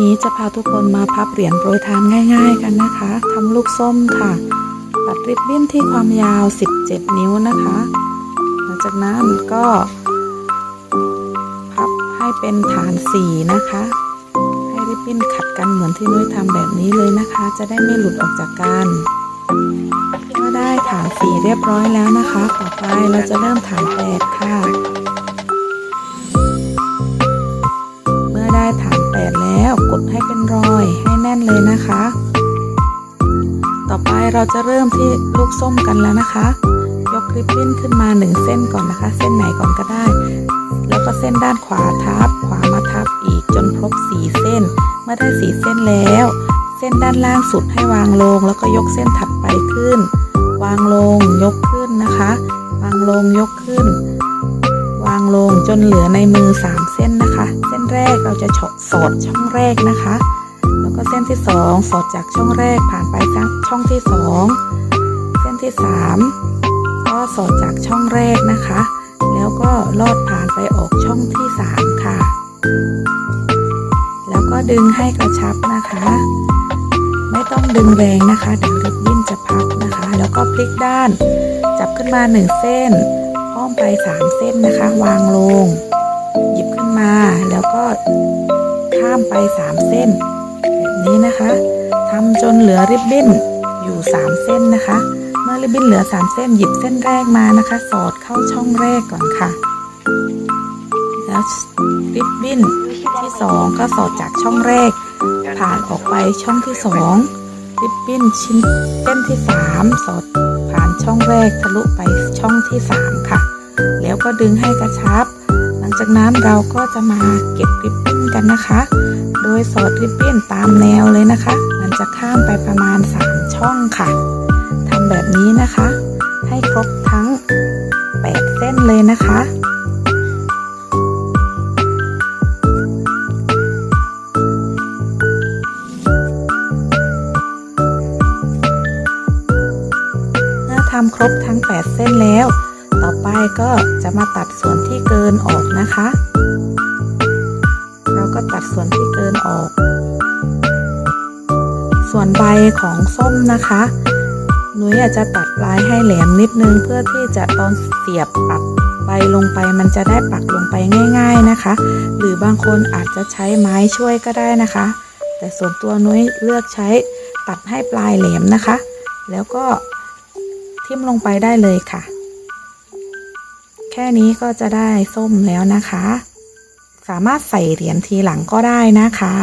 นี้จะพาทุกคนมาพับเหรียญโปรยทานง่าย ๆ กันนะคะทำลูกส้มค่ะ ตัดริบบิ้นที่ความยาว 17 นิ้วนะคะ หลังจากนั้นก็ พับให้เป็นฐานสีนะคะ ให้ริบบิ้นขัดกันเหมือนที่นุ้ยทำแบบนี้เลยนะคะ จะได้ไม่หลุดออกจากกันเมื่อได้ฐานสีเรียบร้อยแล้วนะคะ ต่อไปเราจะเริ่มฐานแปดค่ะ เลยนะคะ ต่อไปเราจะเริ่มที่ลูกส้มกันแล้วนะคะ ยกริบบิ้นขึ้นมาหนึ่งเส้นก่อนนะคะ เส้นไหนก่อนก็ได้ แล้วก็เส้นด้านขวาทับ ขวามาทับอีกจนครบสีเส้น เมื่อได้สีเส้นแล้ว เส้นด้านล่างสุดให้วางลง แล้วก็ยกเส้นถัดไปขึ้น วางลงยกขึ้นนะคะ วางลงยกขึ้นวางลงจนเหลือในมือ 3 เส้นนะคะ เส้นแรกเราจะสอดช่องแรกนะคะ ก็เส้นที่ 2 สอดจากช่องแรกผ่านไปช่องที่ 2 เส้นที่ 3 ก็สอดจากช่องแรกนะคะ แล้วก็ลอดผ่านไปออกช่องที่ 3 ค่ะ แล้วก็ดึงให้กระชับนะคะ ไม่ต้องดึงแรงนะคะเดี๋ยวริบบิ้นจะพับนะคะ แล้วก็พลิกด้าน จับขึ้นมา 1 เส้นอ้อมไป 3 เส้นนะคะ วางลง หยิบขึ้นมาแล้วก็ข้ามไป 3 เส้น นี้นะคะทำจนเหลือริบบิ้นอยู่ 3 เส้นนะคะ เมื่อริบบิ้นเหลือ 3 เส้นหยิบเส้นแรกมานะคะ สอดเข้าช่องแรกก่อนค่ะ แล้วริบบิ้นที่ 2 ก็สอดจากช่องแรก ผ่านออกไปช่องที่ 2 ริบบิ้นชิ้นเส้นที่ 3 สอดผ่านช่องแรกทะลุไปช่องที่ 3 ค่ะ แล้วก็ดึงให้กระชับ หลังจากนั้นเราก็จะมาเก็บริบบิ้นกันนะคะ โดยสอดริบบิ้นตามแนวเลยนะคะ มันจะข้ามไปประมาณ 3 ช่องค่ะทำแบบนี้นะคะ ให้ครบทั้ง 8 เส้นเลยนะคะเมื่อทำครบทั้ง 8 เส้นแล้ว ต่อไปก็จะมาตัดส่วนที่เกินออกนะคะ ก็ตัดส่วนที่เกินออก ส่วนใบของส้มนะคะหนูอยากจะตัดปลายให้แหลมนิดนึงเพื่อที่จะตอนเสียบปักใบลงไปมันจะได้ปักลงไปง่าย ๆนะคะ หรือบางคนอาจจะใช้ไม้ช่วยก็ได้นะคะ แต่ส่วนตัวนุ้ยเลือกใช้ตัดให้ปลายแหลมนะคะ แล้วก็ทิ่มลงไปได้เลยค่ะ แค่นี้ก็จะได้ส้มแล้วนะคะ สามารถใส่เหรียญทีหลังก็ได้นะคะ